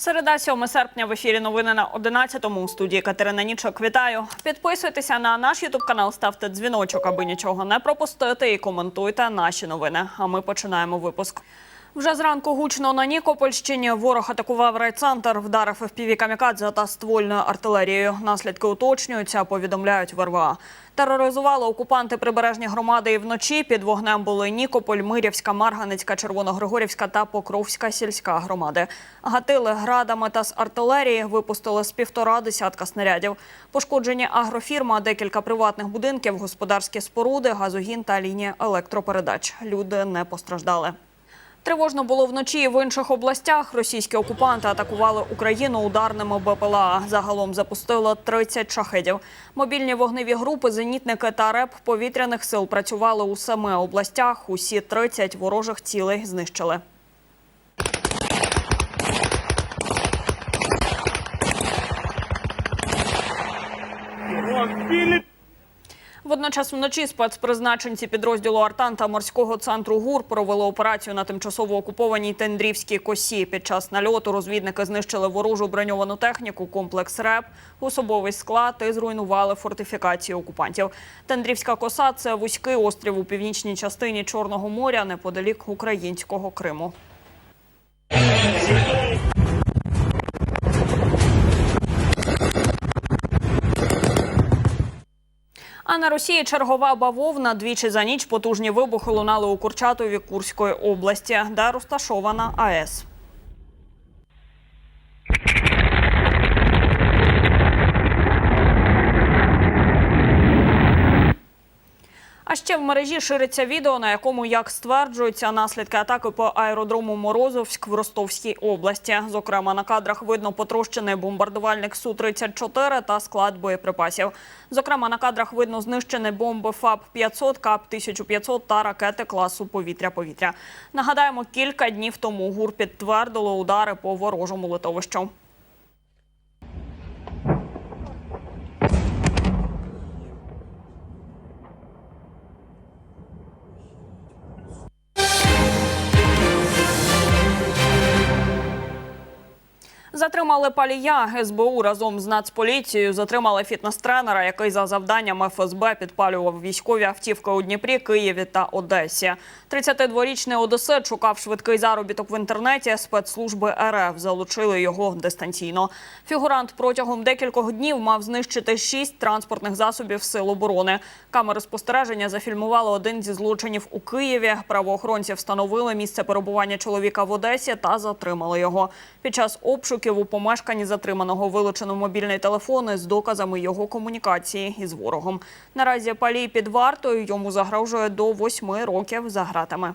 Середа 7 серпня в ефірі новини на 11-му. У студії Катерина Нічок. Вітаю. Підписуйтеся на наш ютуб канал, ставте дзвіночок, аби нічого не пропустити, і коментуйте наші новини. А ми починаємо випуск. Вже зранку гучно на Нікопольщині ворог атакував райцентр, вдарив FPV камікадзе та ствольною артилерією. Наслідки уточнюються, повідомляють в РВА. Тероризували окупанти прибережні громади і вночі. Під вогнем були Нікополь, Мирівська, Марганицька, Червоногригорівська та Покровська сільська громади. Гатили градами та з артилерії, випустили з півтора десятка снарядів. Пошкоджені агрофірма, декілька приватних будинків, господарські споруди, газогін та лінія електропередач. Люди не постраждали. Тривожно було вночі в інших областях. Російські окупанти атакували Україну ударними БПЛА. Загалом запустили 30 шахедів. Мобільні вогневі групи, зенітники та РЕП повітряних сил працювали у семи областях. Усі 30 ворожих цілей знищили. Водночас вночі спецпризначенці підрозділу Артан та морського центру ГУР провели операцію на тимчасово окупованій Тендрівській косі. Під час нальоту розвідники знищили ворожу броньовану техніку, комплекс РЕП, особовий склад і зруйнували фортифікації окупантів. Тендрівська коса це вузький острів у північній частині Чорного моря, неподалік українського Криму. А на Росії чергова бавовна. Двічі за ніч потужні вибухи лунали у Курчатові Курської області, де розташована АЕС. А ще в мережі шириться відео, на якому, як стверджується, наслідки атаки по аеродрому Морозовськ в Ростовській області. Зокрема, на кадрах видно потрощений бомбардувальник Су-34 та склад боєприпасів. Зокрема, на кадрах видно знищені бомби ФАБ-500, КАП-1500 та ракети класу повітря-повітря. Нагадаємо, кілька днів тому ГУР підтвердило удари по ворожому литовищу. Затримали палія СБУ разом з Нацполіцією. Затримали фітнес-тренера, який за завданням ФСБ підпалював військові автівки у Дніпрі, Києві та Одесі. 32-річний одесит шукав швидкий заробіток в інтернеті. Спецслужби РФ залучили його дистанційно. Фігурант протягом декількох днів мав знищити шість транспортних засобів сил оборони. Камери спостереження зафільмували один зі злочинів у Києві. Правоохоронці встановили місце перебування чоловіка в Одесі та затримали його. Під час обшуків у помешканні затриманого вилучено мобільний телефон з доказами його комунікації із ворогом. Наразі палій під вартою йому загрожує до восьми років за гратами.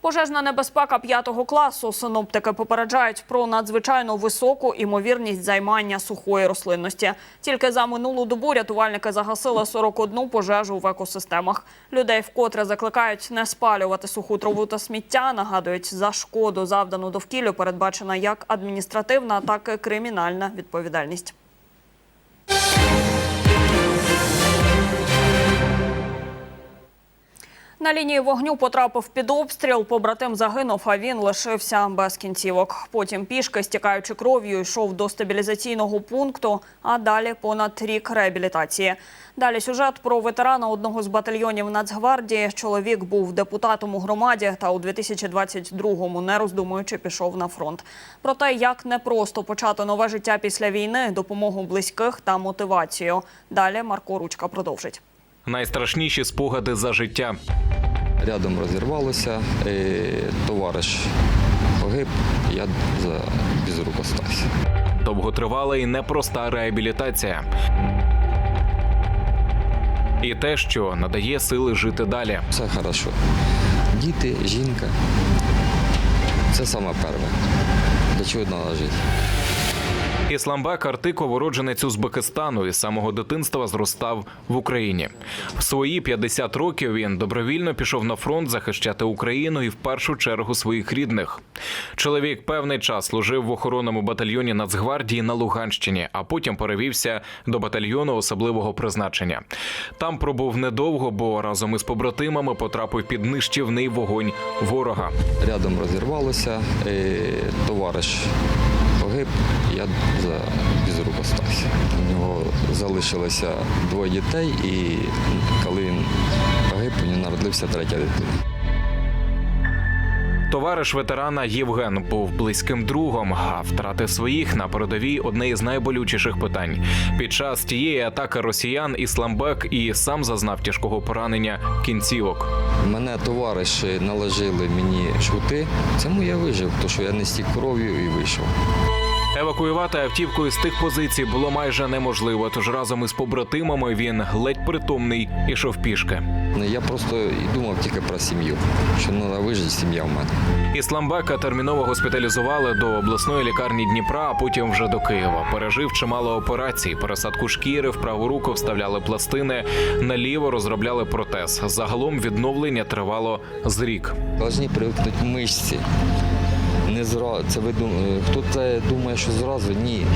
Пожежна небезпека п'ятого класу. Синоптики попереджають про надзвичайно високу імовірність займання сухої рослинності. Тільки за минулу добу рятувальники загасили 41 пожежу в екосистемах. Людей вкотре закликають не спалювати суху траву та сміття. Нагадують, за шкоду завдану довкіллю передбачена як адміністративна, так і кримінальна відповідальність. На лінії вогню потрапив під обстріл. Побратим загинув, а він лишився без кінцівок. Потім пішки, стікаючи кров'ю, йшов до стабілізаційного пункту, а далі понад рік реабілітації. Далі сюжет про ветерана одного з батальйонів Нацгвардії. Чоловік був депутатом у громаді та у 2022-му, не роздумуючи, пішов на фронт. Про те, як непросто почати нове життя після війни, допомогу близьких та мотивацію. Далі Марко Ручка продовжить. Найстрашніші спогади за життя. Рядом розірвалося, товариш погиб, я без рук остався. Довготривала і непроста реабілітація. І те, що надає сили жити далі. Все хорошо. Діти, жінка. Це саме перше. Для чого треба жити? Ісламбек Артиков уродженець Узбекистану і з самого дитинства зростав в Україні. В свої 50 років він добровільно пішов на фронт захищати Україну і в першу чергу своїх рідних. Чоловік певний час служив в охоронному батальйоні Нацгвардії на Луганщині, а потім перевівся до батальйону особливого призначення. Там пробув недовго, бо разом із побратимами потрапив під нищівний вогонь ворога. Рядом розірвалося, товариш погиб, я за без рук остався. У нього залишилося двоє дітей, і коли він погиб, у нього народився третя дитина. Товариш ветерана Євген був близьким другом, а втрати своїх на передовій одне із найболючіших питань. Під час тієї атаки росіян Ісламбек і сам зазнав тяжкого поранення кінцівок. Мене товариші наложили мені шути, цьому я вижив, тому що я не стік кров'ю і вийшов. Евакуювати автівку з тих позицій було майже неможливо. Тож разом із побратимами він ледь притомний ішов пішки. Ну, Я просто і думав тільки про сім'ю, що треба вижити сім'я в мене. Ісламбека терміново госпіталізували до обласної лікарні Дніпра, а потім вже до Києва. Пережив чимало операцій, пересадку шкіри, в праву руку вставляли пластини, наліво розробляли протез. Загалом відновлення тривало з рік. Должні привикнути мишці. Не зра... це ви дум... е, Хто це думає, що зразу? Ні.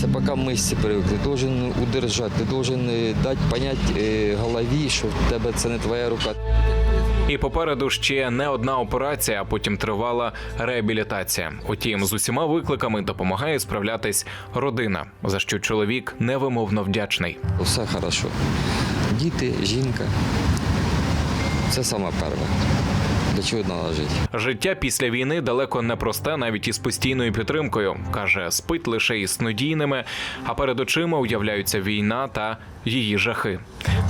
Це поки мишці привикли. Ти должен удержати, ти должен е, дати понять е, голові, що в тебе це не твоя рука. І попереду ще не одна операція, а потім тривала реабілітація. Утім, з усіма викликами допомагає справлятись родина, за що чоловік невимовно вдячний. Все хорошо. Діти, жінка. Це саме перше. Для чого треба жити? Життя після війни далеко не просте, навіть із постійною підтримкою. каже, спить лише із снодійними, а перед очима уявляються війна та її жахи.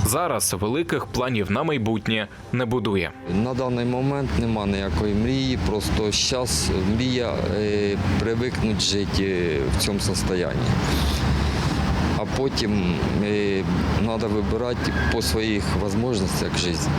Зараз великих планів на майбутнє не будує. На даний момент нема ніякої мрії, просто зараз мрія е, привикнути жити в цьому стані. А потім треба вибирати по своїх можливостях життя.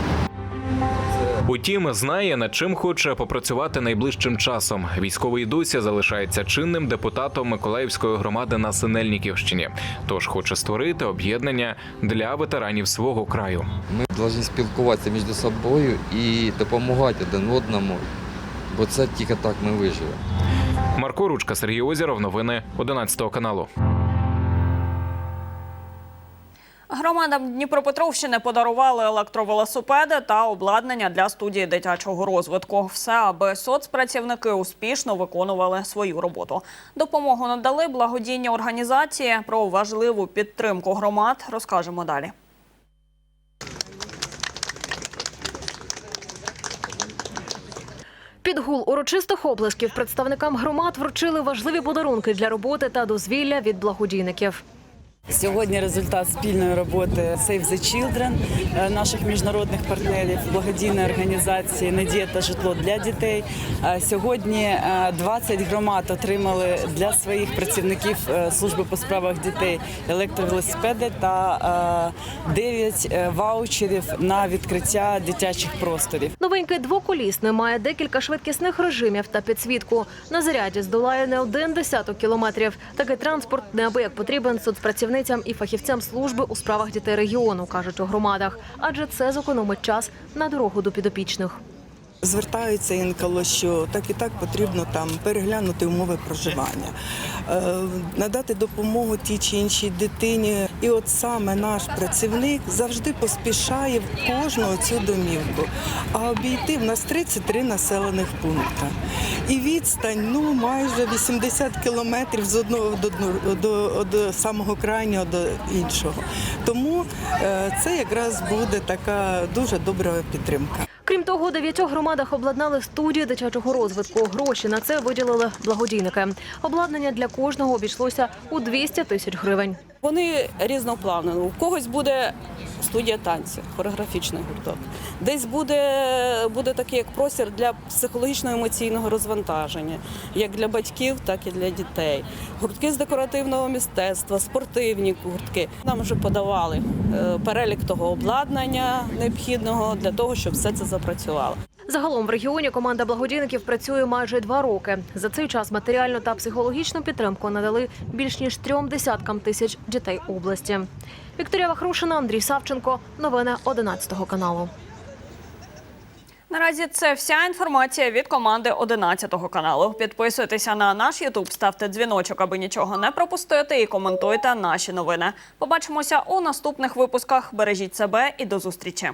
Утім, знає над чим хоче попрацювати найближчим часом. Військовий досі залишається чинним депутатом Миколаївської громади на Синельниківщині. Тож хоче створити об'єднання для ветеранів свого краю. Ми повинні спілкуватися між собою і допомагати один одному, бо це тільки так ми виживемо. Марко Ручка, Сергій Озіров. Новини 11 каналу. Громадам Дніпропетровщини подарували електровелосипеди та обладнання для студії дитячого розвитку. Все, аби соцпрацівники успішно виконували свою роботу. Допомогу надали благодійні організації. Про важливу підтримку громад розкажемо далі. Під гул урочистих облисків представникам громад вручили важливі подарунки для роботи та дозвілля від благодійників. Сьогодні результат спільної роботи Save the Children, е, наших міжнародних партнерів, благодійної організації Надія та житло для дітей. Е, Сьогодні е, 20 громад отримали для своїх працівників е, служби по справах дітей електровелосипеди та 9 ваучерів на відкриття дитячих просторів. Новенький двоколісний має декілька швидкісних режимів та підсвітку. На заряді здолає не один десяток кілометрів. Такий транспорт неабияк потрібен соцпрацівницям і фахівцям служби у справах дітей регіону, кажуть у громадах, адже це зекономить час на дорогу до підопічних. Звертаються інколи, що так і так потрібно там переглянути умови проживання, е, надати допомогу тій чи іншій дитині. І от саме наш працівник завжди поспішає в кожну цю домівку. А обійти в нас 33 населених пункти. І відстань ну майже 80 кілометрів з одного до, до, до самого крайнього до іншого. Тому е, це якраз буде така дуже добра підтримка. Крім того, дев'ятьох громадах обладнали студії дитячого розвитку. Гроші на це виділили благодійники. Обладнання для кожного обійшлося у 200 тисяч гривень. Вони різноплавно. У когось буде студія танців, хореографічний гурток. Десь буде, буде такий як простір для психологічно-емоційного розвантаження, як для батьків, так і для дітей. Гуртки з декоративного мистецтва, спортивні гуртки. Нам вже подавали е, перелік того обладнання необхідного для того, щоб все це запрацювало. Загалом в регіоні команда благодійників працює майже два роки. За цей час матеріальну та психологічну підтримку надали більш ніж трьом десяткам тисяч дітей області. Вікторія Вахрушина, Андрій Савченко. Новини 11 каналу. Наразі це вся інформація від команди 11 каналу. Підписуйтеся на наш Ютуб, ставте дзвіночок, аби нічого не пропустити, і коментуйте наші новини. Побачимося у наступних випусках. Бережіть себе і до зустрічі.